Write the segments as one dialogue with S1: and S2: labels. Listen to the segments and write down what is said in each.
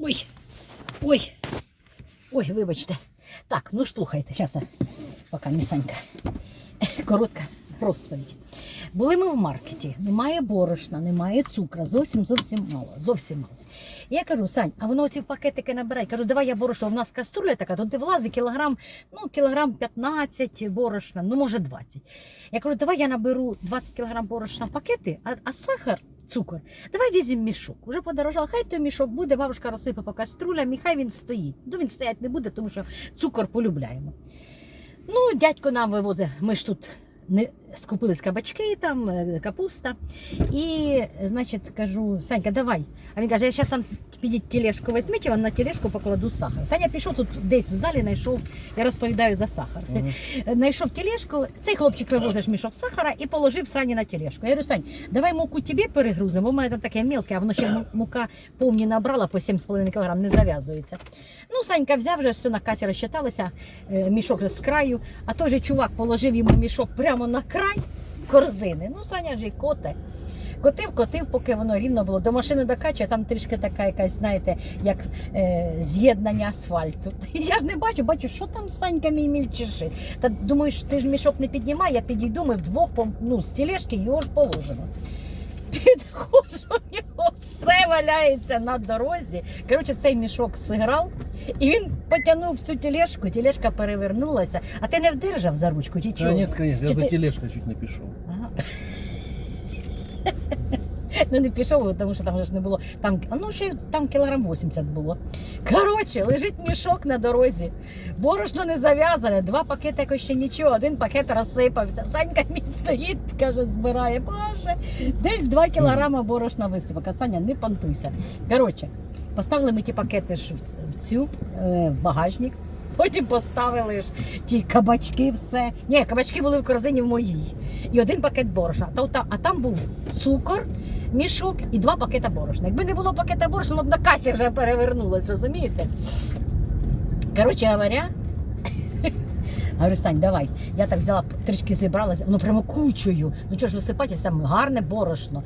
S1: Ой, ой, ой, вибачте. Так, ну слухайте, зараз поки місанька. Коротка розповідь. Були ми в маркеті, немає борошна, немає цукра, зовсім зовсім мало. Зовсім мало. Я кажу, Сань, а воно ці пакетики набирай. Кажу, давай я борошно, в нас каструля така, тут влазить кілограм, ну, кілограм 15 борошна, ну може 20. Я кажу, давай я наберу 20 кілограм борошна в пакети, а, а сахар, цукор, давай візьмемо мішок. Уже подорожав, хай той мішок буде, бабушка розсипе по каструлям, і хай він стоїть. Ну він стоять не буде, тому що цукор полюбляємо. Ну, дядько нам вивозить, ми ж тут не скупились кабачки, там, е, капуста. І, значить, кажу, Санька, давай. А він каже, я зараз сам підіть тележку візьміть, я вам на тележку покладу сахар. Саня пішов тут десь в залі, знайшов, я розповідаю за сахар. Знайшов тележку, цей хлопчик вивозиш мішок сахара і положив Сані на тележку. Я говорю, Сань, давай муку тобі перегрузимо, бо в мене там таке мілке, а воно ще мука повні набрала по 7,5 кг, не зав'язується. Ну, Санька взяв вже все на касі розчиталися, е, мішок вже з краю, а той же чувак положив йому мішок прямо на край корзини. Ну, Саня ж і коте. Котив, котив, поки воно рівно було. До машини докачує, там трішки така якась, знаєте, як е, з'єднання асфальту. Я ж не бачу, бачу, що там Санька мій мільчишить. Та думаєш, ти ж мішок не піднімай, я підійду, ми вдвох ну, з тележки його ж положимо. Підходжу, в нього все валяється на дорозі. Коротше, цей мішок зіграв, і він потягнув всю тележку, тележка перевернулася. А ти не вдержав за ручку, чи чого?
S2: Нет, конечно, я
S1: Чи
S2: за
S1: ти-
S2: тележкой чуть не пішов.
S1: Ага. Ну не пішов, тому що там вже ж не було. Там, ну ще там кілограм 80 було. Коротше, лежить мішок на дорозі. Борошно не зав'язане, два пакети якось ще нічого, один пакет розсипався. Санька мій стоїть, каже, збирає. Боже, десь 2 кілограма борошна висипав. Саня, не понтуйся. Коротше, поставили ми ті пакети ж в- цю е, в багажник. Потім поставили ж ті кабачки, все. Ні, кабачки були в корзині в моїй. І один пакет борошна. А там був цукор, мішок і два пакета борошна. Якби не було пакета борошна, воно б на касі вже перевернулось, розумієте? Коротше говоря, говорю, Сань, давай. Я так взяла, трішки зібралася, воно прямо кучою. Ну чого ж висипатися, гарне борошно.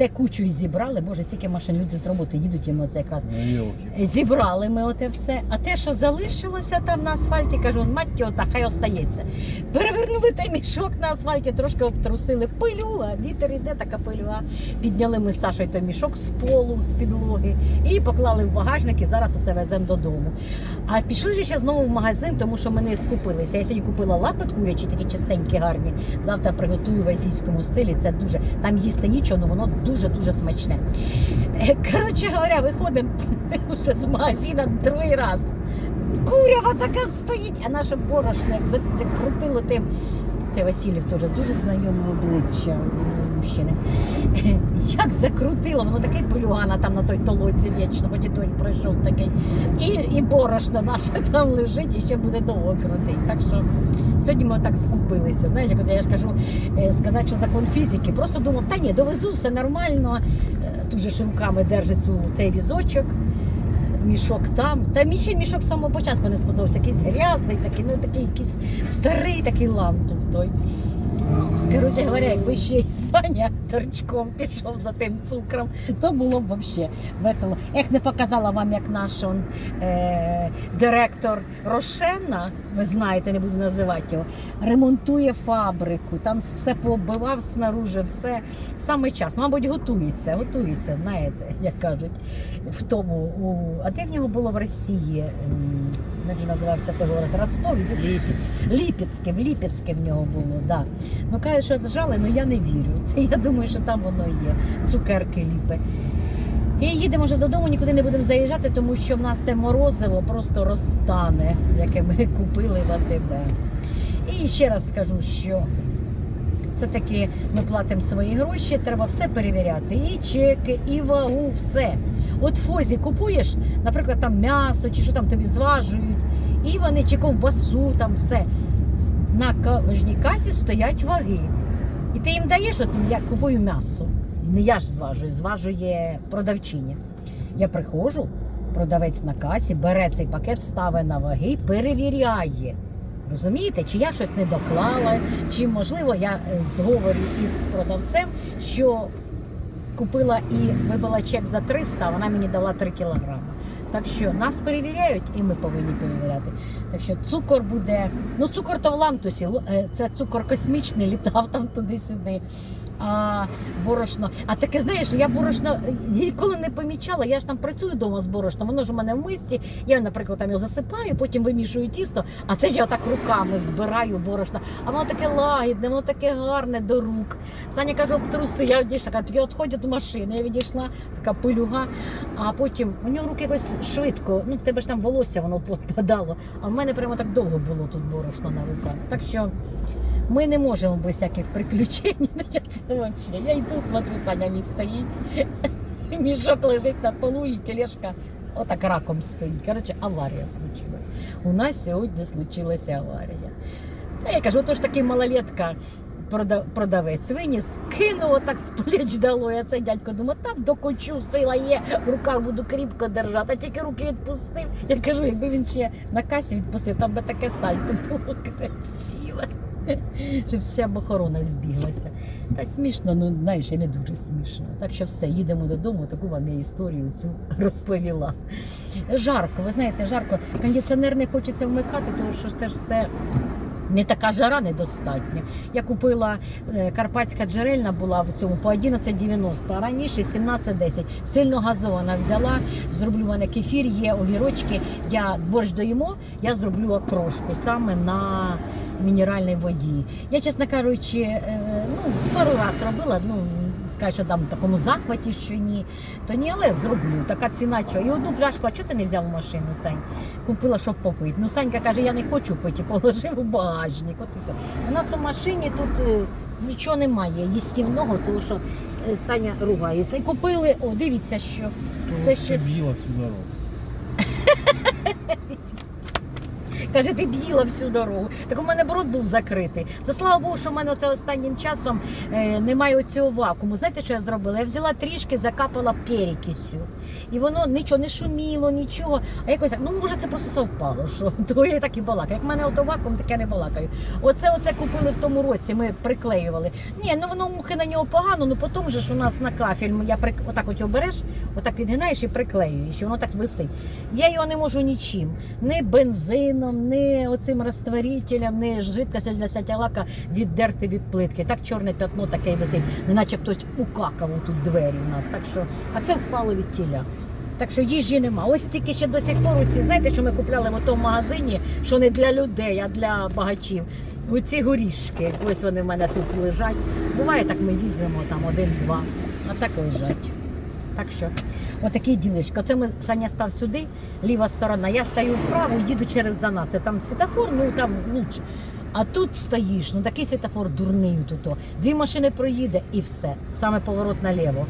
S1: Те кучою зібрали, боже, скільки машин люди з роботи їдуть йому це якраз.
S2: Ну.
S1: Зібрали ми оте все. А те, що залишилося там на асфальті, кажу, мать його, так хай остається. Перевернули той мішок на асфальті, трошки обтрусили пилюга, вітер іде, така пилюга. Підняли ми з Сашою той мішок з полу, з підлоги і поклали в багажник і зараз усе веземо додому. А пішли ж ще знову в магазин, тому що ми не скупилися. Я сьогодні купила лапи курячі, такі чистенькі, гарні. Завтра приготую в азійському стилі. Це дуже там їсти нічого, але воно дуже-дуже смачне. Е, Коротше говоря, виходимо вже з магазина другий раз. Курява така стоїть, а наше борошно як закрутило тим. Це Васильєв теж дуже знайоме обличчя мужчини. Як закрутило, воно такий полюгана там на той толоці вічно, хоч і пройшов такий. І, і борошно наше там лежить і ще буде довго крутить. Так що сьогодні ми так скупилися. Знаєш, як я ж кажу, е, сказати, що закон фізики. Просто думав, та ні, довезу, все нормально. Е, Тут же ж руками держить цей візочок. Мішок там. Та мені ще мішок з самого початку не сподобався. Якийсь грязний, такий, ну такий якийсь старий такий лантух той. Коротше говоря, якби ще й Саня торчком пішов за тим цукром, то було б взагалі весело. Як не показала вам, як наш он, е, директор Рошена, ви знаєте, не буду називати його, ремонтує фабрику, там все пооббивав снаружи, все. Саме час, мабуть, готується, готується, знаєте, як кажуть, в тому. У... А де в нього було в Росії? М, Як називався той город? Ростов? Ліпецьке, в Ліпецьке в нього було, да. Ну кажуть, що жали, але я не вірю. Це я думаю, що там воно є. Цукерки ліпе. І їдемо вже додому, нікуди не будемо заїжджати, тому що в нас те морозиво просто розтане, яке ми купили в АТБ. І ще раз скажу, що все-таки ми платимо свої гроші, треба все перевіряти. І чеки, і вагу, все. От в Фозі купуєш, наприклад, там м'ясо чи що там тобі зважують, і вони чи ковбасу, там все. На кожній касі стоять ваги. І ти їм даєш, от я купую м'ясо. Не я ж зважую, зважує продавчиня. Я приходжу, продавець на касі, бере цей пакет, ставить на ваги, перевіряє. Розумієте, чи я щось не доклала, чи можливо я зговорю із продавцем, що купила і вибила чек за 300, а вона мені дала 3 кілограми. Так що нас перевіряють, і ми повинні перевіряти. Так що цукор буде. Ну, цукор то в лантусі. е, Це цукор космічний, літав там туди-сюди. А борошно. А таке, знаєш, я борошно ніколи не помічала. Я ж там працюю вдома з борошном, воно ж у мене в мисці. Я, наприклад, там його засипаю, потім вимішую тісто, а це ж я так руками збираю борошно. А воно таке лагідне, воно таке гарне до рук. Саня каже, обтруси, я відійшла, каже, я відходять до машини. Я відійшла, така пилюга. А потім у нього руки якось швидко. Ну, в тебе ж там волосся воно підпадало. А в мене прямо так довго було тут борошно на руках. Так що ми не можемо без всяких приключень. Я це вообще. Я йду, смотрю, Саня мій стоїть. Мішок лежить на полу і тележка отак раком стоїть. Коротше, аварія случилась. У нас сьогодні случилася аварія. Та я кажу, то ж такий малолетка. прода- Продавець виніс, кинув отак з плеч дало. Я цей дядько думав, там докочу, сила є, в руках буду кріпко держати, а тільки руки відпустив. Я кажу, якби він ще на касі відпустив, там би таке сальто було красиве. Що вся б охорона збіглася. Та смішно, ну знаєш, і не дуже смішно. Так що все, їдемо додому, таку вам я історію цю розповіла. Жарко, ви знаєте, жарко. Кондиціонер не хочеться вмикати, тому що це ж все. Не така жара недостатня. Я купила е, карпатська джерельна була в цьому по 11,90, а раніше 17,10. Сильно газована взяла, зроблю мене кефір, є огірочки. Я борщ доїмо, я зроблю окрошку саме на мінеральній воді. Я, чесно кажучи, е, ну, пару раз робила, ну, скажу, що там в такому захваті, що ні, то ні, але зроблю. Така ціна, що. І одну пляшку, а чого ти не взяв у машину, Сань? Купила, щоб попити. Ну, Санька каже, я не хочу пити, положив у багажник. От і все. У нас у машині тут е, нічого немає їстівного, тому що е, Саня ругається. І купили, о, дивіться, що це
S2: Це
S1: ще
S2: б'їла всю дорогу.
S1: Каже, ти б'їла всю дорогу. Так у мене брод був закритий. Це слава Богу, що в мене це останнім часом е, немає оцього вакууму. Знаєте, що я зробила? Я взяла трішки, закапала перекисю. І воно нічого не шуміло, нічого. А якось, так, ну може це просто совпало, що то я так і балакаю. Як в мене ото вакуум, так не балакаю. Оце оце купили в тому році, ми приклеювали. Ні, ну воно мухи на нього погано, ну потім же ж у нас на кафель, я прик... отак от його отак відгинаєш і приклеюєш, і воно так висить. Я його не можу нічим. Ні бензином, ні оцим розтворителем, ні жидкостю для сяття лака віддерти від плитки. Так чорне пятно таке й висить, неначе хтось укакав тут двері у нас. Так що, а це впало від тіля. Так що їжі нема. Ось тільки ще до сих пор ці, знаєте, що ми купляли в тому магазині, що не для людей, а для багачів. Оці горішки. Ось вони в мене тут лежать. Буває так, ми візьмемо там один-два, а так лежать. Так що, отакий ділишко. Це ми Саня став сюди, ліва сторона. Я стою вправо, їду через за нас. Там світофор, ну там лучше. А тут стоїш, ну такий світофор дурний тут. Дві машини проїде і все. Саме поворот наліво.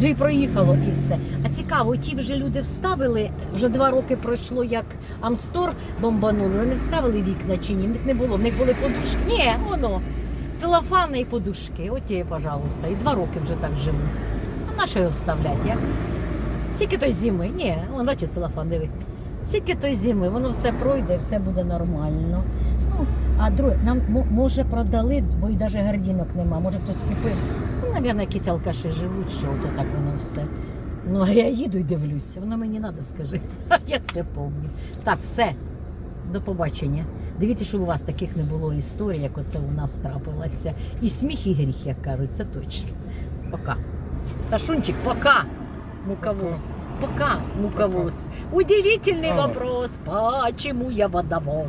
S1: Дві проїхало і все. А цікаво, ті вже люди вставили, вже два роки пройшло, як Амстор бомбанули. Вони вставили вікна чи ні? В них не було, в них були подушки. Ні, воно. Целофани і подушки. От є, пожалуйста. І два роки вже так живу. А на що його вставляти? Як? Скільки той зими? Ні, вон бачиш целофан, диви. Скільки той зими, воно все пройде, все буде нормально. А друге, нам може продали, бо й навіть гардінок нема, може хтось купив. Ну, мабуть, якісь алкаші живуть, що ото так воно все. Ну, а я їду і дивлюся, воно мені треба, скажи. Я це пам'ятаю. Так, все. До побачення. Дивіться, щоб у вас таких не було історій, як оце у нас трапилося. І сміх, і гріх, як кажуть, це точно. Пока. Сашунчик, пока. Муковоз. Пока, муковоз. Удивительный вопрос, почему я водовоз?